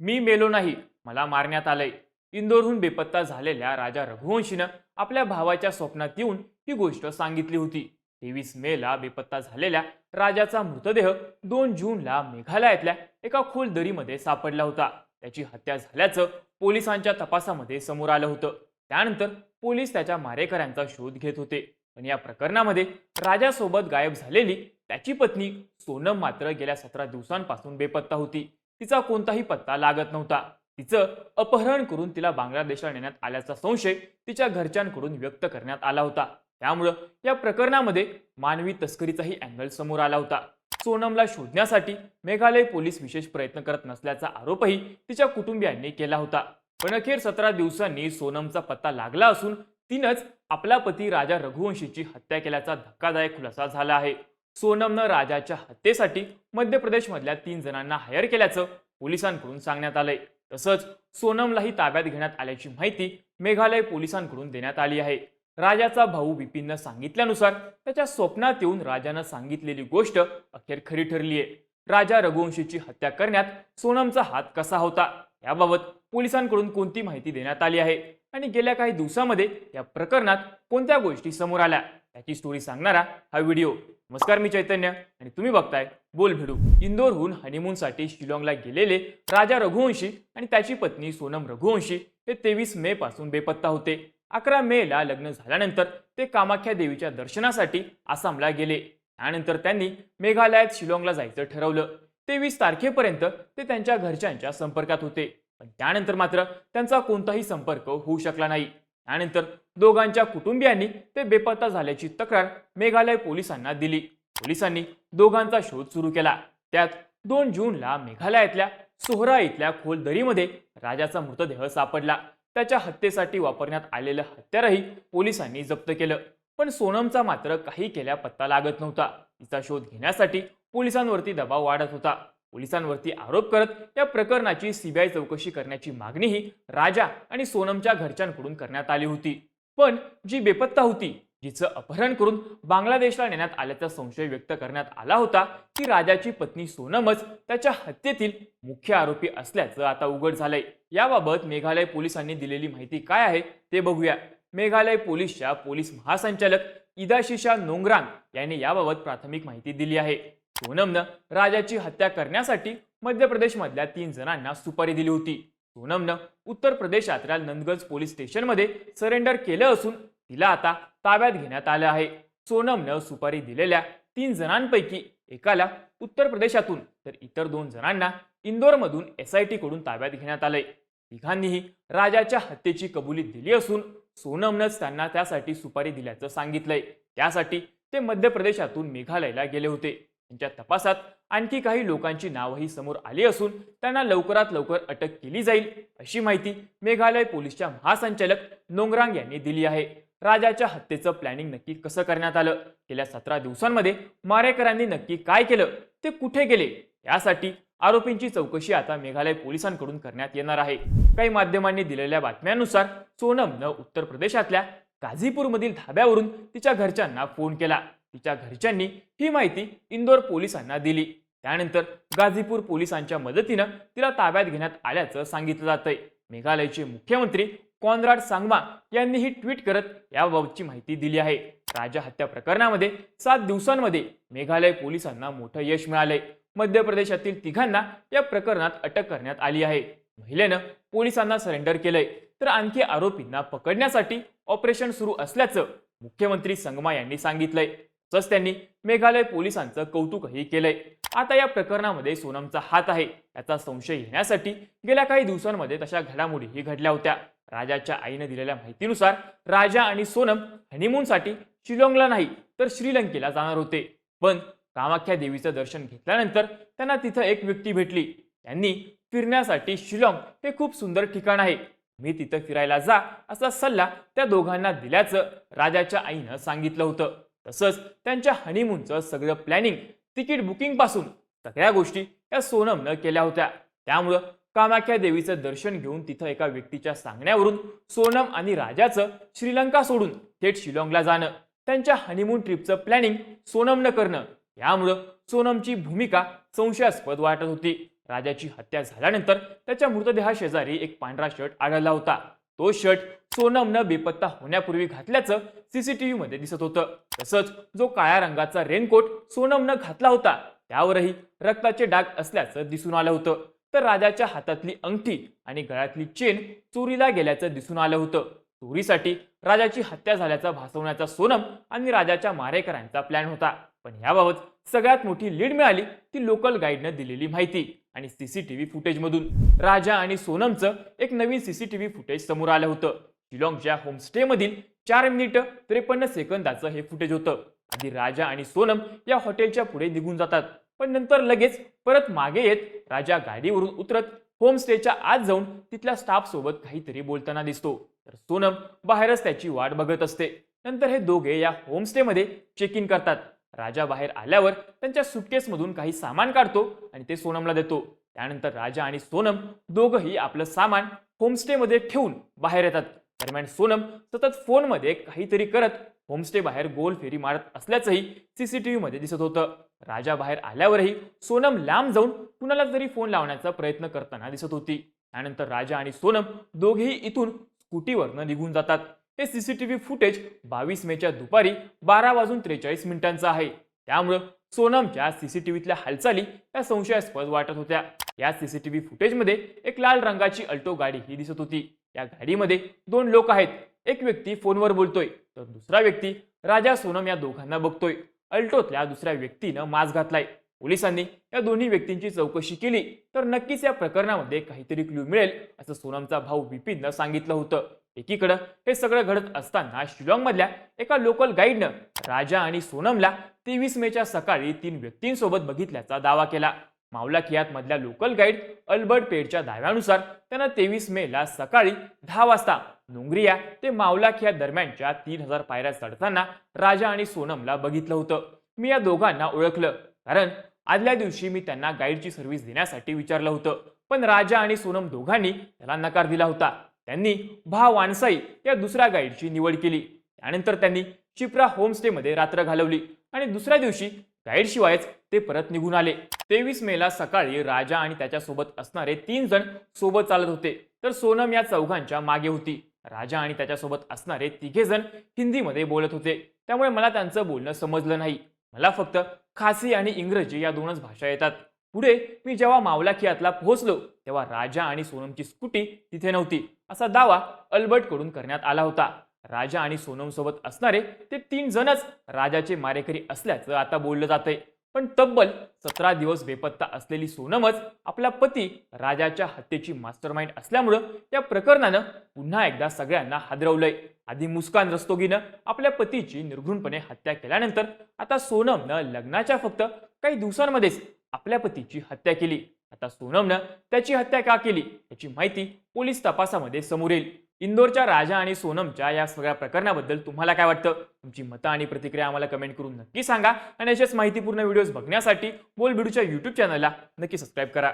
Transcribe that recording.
मी मेलो नाही. मला मारण्यात आलंय. इंदोरहून बेपत्ता झालेल्या राजा रघुवंशीनं आपल्या भावाच्या स्वप्नात येऊन ही गोष्ट सांगितली होती. तेवीस मेला बेपत्ता झालेल्या राजाचा मृतदेह दोन जूनला मेघालयातल्या एका खोल दरीमध्ये सापडला होता. त्याची हत्या झाल्याचं पोलिसांच्या तपासामध्ये समोर आलं होतं. त्यानंतर पोलीस त्याच्या मारेकऱ्यांचा शोध घेत होते. पण या प्रकरणामध्ये राजासोबत गायब झालेली त्याची पत्नी सोनम मात्र गेल्या सतरा दिवसांपासून बेपत्ता होती. तिचा कोणताही पत्ता लागत नव्हता. तिचं अपहरण करून तिला बांगलादेशला नेण्यात आल्याचा संशय तिच्या घरच्यांकडून व्यक्त करण्यात आला होता. त्यामुळं या प्रकरणामध्ये मानवी तस्करीचाही अँगल समोर आला होता. सोनमला शोधण्यासाठी मेघालय पोलीस विशेष प्रयत्न करत नसल्याचा आरोपही तिच्या कुटुंबियांनी केला होता. पण अखेर सतरा दिवसांनी सोनमचा पत्ता लागला असून तिनंच आपला पती राजा रघुवंशीची हत्या केल्याचा धक्कादायक खुलासा झाला आहे. सोनमनं राजाच्या हत्येसाठी मध्य प्रदेशमधल्या तीन जणांना हायर केल्याचं पोलिसांकडून सांगण्यात आलंय. तसंच सोनमलाही ताब्यात घेण्यात आल्याची माहिती मेघालय पोलिसांकडून देण्यात आली आहे. राजाचा भाऊ बिपिननं सांगितल्यानुसार त्याच्या स्वप्नात येऊन राजानं सांगितलेली गोष्ट अखेर खरी ठरली आहे राजा रघुवंशीची हत्या करण्यात सोनमचा हात कसा होता याबाबत पोलिसांकडून कोणती माहिती देण्यात आली आहे? आणि गेल्या काही दिवसामध्ये या प्रकरणात कोणत्या गोष्टी समोर आल्या? त्याची स्टोरी सांगणारा हा व्हिडिओ नमस्कार मी चैतन्य आणि तुम्ही बघताय बोल भिडू. इंदोरहून हनीमूनसाठी शिलाँगला गेलेले राजा रघुवंशी आणि त्याची पत्नी सोनम रघुवंशी हे तेवीस मे पासून बेपत्ता होते. अकरा मे ला लग्न झाल्यानंतर ते कामाख्या देवीच्या दर्शनासाठी आसामला गेले. त्यानंतर त्यांनी मेघालयात शिलाँगला जायचं ठरवलं. तेवीस तारखेपर्यंत ते त्यांच्या घरच्यांच्या संपर्कात होते. पण त्यानंतर मात्र त्यांचा कोणताही संपर्क होऊ शकला नाही. त्यानंतर दोघांच्या कुटुंबियांनी ते बेपत्ता झाल्याची तक्रार मेघालय पोलिसांना दिली. पोलिसांनी दोघांचा शोध सुरू केला. त्यात दोन जूनला मेघालयातल्या सोहरा इथल्या खोल दरीमध्ये राजाचा मृतदेह सापडला. त्याच्या हत्येसाठी वापरण्यात आलेलं हत्यारही पोलिसांनी जप्त केलं. पण सोनमचा मात्र काही केल्या पत्ता लागत नव्हता. तिचा शोध घेण्यासाठी पोलिसांवरती दबाव वाढत होता. पोलिसांवरती आरोप करत या प्रकरणाची सीबीआय चौकशी करण्याची मागणीही राजा आणि सोनमच्या घरच्यांकडून करण्यात आली होती. पण जी बेपत्ता होती जिचं अपहरण करून बांगलादेशला नेण्यात आल्याचा संशय व्यक्त करण्यात आला होता की राजाची पत्नी सोनमच त्याच्या हत्येतील मुख्य आरोपी असल्याचं आता उघड झालंय. याबाबत मेघालय पोलिसांनी दिलेली माहिती काय आहे ते बघूया. मेघालय पोलीसच्या पोलीस महासंचालक इदाशिशा नोंगरांग यांनी याबाबत प्राथमिक माहिती दिली आहे. सोनमनं राजाची हत्या करण्यासाठी मध्य प्रदेशमधल्या तीन जणांना सुपारी दिली होती. सोनमनं उत्तर प्रदेशातल्या नंदगंज पोलीस स्टेशनमध्ये सरेंडर केलं असून तिला आता ताब्यात घेण्यात आलं आहे. सोनमनं सुपारी दिलेल्या तीन जणांपैकी एकाला उत्तर प्रदेशातून तर इतर दोन जणांना इंदोरमधून एस आय टी कडून ताब्यात घेण्यात आलंय. तिघांनीही राजाच्या हत्येची कबुली दिली असून सोनमनंच त्यांना त्यासाठी सुपारी दिल्याचं सांगितलंय. त्यासाठी ते मध्य प्रदेशातून मेघालयला गेले होते. त्यांच्या तपासात आणखी काही लोकांची नावही समोर आली असून त्यांना लवकरात लवकर अटक केली जाईल अशी माहिती मेघालय पोलीसच्या महासंचालक नोंगरांग यांनी दिली आहे. राजाच्या हत्येचं प्लॅनिंग नक्की कसं करण्यात आलं? गेल्या सतरा दिवसांमध्ये मारेकरांनी नक्की काय केलं? ते कुठे गेले? यासाठी आरोपींची चौकशी आता मेघालय पोलिसांकडून करण्यात येणार आहे. काही माध्यमांनी दिलेल्या बातम्यांनुसार सोनमनं उत्तर प्रदेशातल्या गाझीपूरमधील धाब्यावरून तिच्या घरच्यांना फोन केला. तिच्या घरच्यांनी ही माहिती इंदोर पोलिसांना दिली. त्यानंतर गाझीपूर पोलिसांच्या मदतीनं तिला ताब्यात घेण्यात आल्याचं सांगितलं जातंय. मेघालयचे मुख्यमंत्री कॉनराड सांगमा यांनीही ट्विट करत याबाबतची माहिती दिली आहे. राजा हत्या प्रकरणामध्ये सात दिवसांमध्ये मेघालय पोलिसांना मोठं यश मिळालंय. मध्य प्रदेशातील तिघांना या प्रकरणात अटक करण्यात आली आहे. महिलेनं पोलिसांना सरेंडर केलंय. तर आणखी आरोपींना पकडण्यासाठी ऑपरेशन सुरू असल्याचं मुख्यमंत्री संगमा यांनी सांगितलंय. तसंच त्यांनी मेघालय पोलिसांचं कौतुकही केलंय. आता या प्रकरणामध्ये सोनमचा हात आहे. याचा संशय घेण्यासाठी गेल्या काही दिवसांमध्ये तशा घडामोडीही घडल्या होत्या. राजाच्या आईने दिलेल्या माहितीनुसार राजा आणि सोनम हनीमूनसाठी शिलाँगला नाही तर श्रीलंकेला जाणार होते. पण कामाख्या देवीचं दर्शन घेतल्यानंतर त्यांना तिथं एक व्यक्ती भेटली. त्यांनी फिरण्यासाठी शिलाँग हे खूप सुंदर ठिकाण आहे. मी तिथं फिरायला जा असा सल्ला त्या दोघांना दिल्याचं राजाच्या आईनं सांगितलं होतं. तसंच त्यांच्या हनीमूनचं सगळं प्लॅनिंग तिकीट बुकिंगपासून सगळ्या गोष्टी या सोनमनं केल्या होत्या. त्यामुळं कामाख्या देवीचं दर्शन घेऊन तिथं एका व्यक्तीच्या सांगण्यावरून सोनम आणि राजाचं श्रीलंका सोडून थेट शिलाँगला जाणं त्यांच्या हनीमून ट्रिपचं प्लॅनिंग सोनमनं करणं यामुळं सोनमची भूमिका संशयास्पद वाटत होती. राजाची हत्या झाल्यानंतर त्याच्या मृतदेहाशेजारी एक पांढरा शर्ट आढळला होता. तो शर्ट सोनमनं बेपत्ता होण्यापूर्वी घातल्याचं सीसीटीव्ही मध्ये दिसत होतं. तसंच जो काळ्या रंगाचा रेनकोट सोनमनं घातला होता त्यावरही रक्ताचे डाग असल्याचं दिसून आलं होतं. तर राजाच्या हातातली अंगठी आणि गळ्यातली चेन चोरीला गेल्याचं दिसून आलं होतं. चोरीसाठी राजाची हत्या झाल्याचा भासवण्याचा सोनम आणि राजाच्या मारेकरांचा प्लॅन होता. पण याबाबत सगळ्यात मोठी लीड मिळाली ती लोकल गाईडनं दिलेली माहिती. आणि सीसीटीव्ही फुटेजमधून राजा आणि सोनमचं एक नवीन सीसीटीव्ही फुटेज समोर आलं होतं. शिलाँगच्या होमस्टेमधील चार मिनिटं त्रेपन्न सेकंदाचं हे फुटेज होतं. आधी राजा आणि सोनम या हॉटेलच्या पुढे निघून जातात. पण नंतर लगेच परत मागे येत राजा गाडीवरून उतरत होमस्टेच्या आत जाऊन तिथल्या स्टाफ सोबत काहीतरी बोलताना दिसतो. तर सोनम बाहेरच त्याची वाट बघत असते. नंतर हे दोघे या होमस्टेमध्ये चेक इन करतात. राजा बाहेर आल्यावर त्यांच्या सुटकेसमधून काही सामान काढतो आणि ते सोनमला देतो. त्यानंतर राजा आणि सोनम दोघंही आपलं सामान होमस्टेमध्ये ठेवून बाहेर येतात. दरम्यान सोनम सतत फोनमध्ये काहीतरी करत होमस्टे बाहेर गोल फेरी मारत असल्याचंही सीसीटीव्ही मध्ये दिसत होतं. राजा बाहेर आल्यावरही सोनम लांब जाऊन कुणाला तरी फोन लावण्याचा प्रयत्न करताना दिसत होती. त्यानंतर राजा आणि सोनम दोघेही इथून स्कूटीवरनं निघून जातात. हे सीसीटीव्ही फुटेज बावीस मेच्या दुपारी बारा वाजून त्रेचाळीस मिनिटांचं आहे. त्यामुळं सोनमच्या सीसीटीव्हीतल्या हालचाली या संशयास्पद वाटत होत्या. या सीसीटीव्ही फुटेजमध्ये एक लाल रंगाची अल्टो गाडी ही दिसत होती. या गाडीमध्ये दोन लोक आहेत. एक व्यक्ती फोनवर बोलतोय तर दुसरा व्यक्ती राजा सोनम या दोघांना बघतोय. अल्टोतल्या दुसऱ्या व्यक्तीनं मास्क घातलाय. पोलिसांनी या दोन्ही व्यक्तींची चौकशी केली तर नक्कीच या प्रकरणामध्ये काहीतरी क्ल्यू मिळेल असं सोनमचा भाऊ बिपिननं सांगितलं होतं. एकीकडं हे सगळं घडत असताना शिलाँगमधल्या एका लोकल गाईडनं राजा आणि सोनमला तेवीस मेच्या सकाळी तीन व्यक्तींसोबत बघितल्याचा दावा केला. मावलाखियात मधल्या लोकल गाईड अल्बर्ट पेडच्या दाव्यानुसार त्यांना तेवीस मे ला सकाळी दहा वाजता नोंगरिया ते मावलाखिया दरम्यानच्या तीन हजार पायऱ्या चढताना राजा आणि सोनमला बघितलं होतं. मी या दोघांना ओळखलं. कारण आदल्या दिवशी मी त्यांना गाईडची सर्व्हिस देण्यासाठी विचारलं होतं. पण राजा आणि सोनम दोघांनी त्याला नकार दिला होता. त्यांनी भा वानसाई या दुसऱ्या गाईडची निवड केली. त्यानंतर त्यांनी चिप्रा होमस्टेमध्ये रात्र घालवली आणि दुसऱ्या दिवशी गाईडशिवायच ते परत निघून आले. तेवीस मेला सकाळी राजा आणि त्याच्यासोबत असणारे तीन जण सोबत चालत होते. तर सोनम या चौघांच्या मागे होती. राजा आणि त्याच्यासोबत असणारे तिघे जण हिंदीमध्ये बोलत होते. त्यामुळे मला त्यांचं बोलणं समजलं नाही. मला फक्त खासी आणि इंग्रजी या दोनच भाषा येतात. पुढे मी जेव्हा मावला खियातला पोहोचलो तेव्हा राजा आणि सोनमची स्कूटी तिथे नव्हती. असा दावा अल्बर्टकडून करण्यात आला होता. राजा आणि सोनम सोबत असणारे ते तीन जणच राजाचे मारेकरी असल्याचं आता बोललं जातंय. पण तब्बल सतरा दिवस बेपत्ता असलेली सोनमच आपला पती राजाच्या हत्येची मास्टरमाइंड असल्यामुळं या प्रकरणानं पुन्हा एकदा सगळ्यांना हादरवलंय. आधी मुस्कान रस्तोगीनं आपल्या पतीची निर्घृणपणे हत्या केल्यानंतर आता सोनमनं लग्नाच्या फक्त काही दिवसांमध्येच आपल्या पतीची हत्या केली. आता सोनमनं त्याची हत्या का केली याची माहिती पोलीस तपासामध्ये समोर येईल. इंदोरच्या राजा आणि सोनमच्या या सगळ्या प्रकरणाबद्दल तुम्हाला काय वाटतं? तुमची मतं आणि प्रतिक्रिया आम्हाला कमेंट करून नक्की सांगा. आणि अशाच माहितीपूर्ण व्हिडिओज बघण्यासाठी बोल बिडूच्या युट्यूब चॅनलला नक्की सबस्क्राईब करा.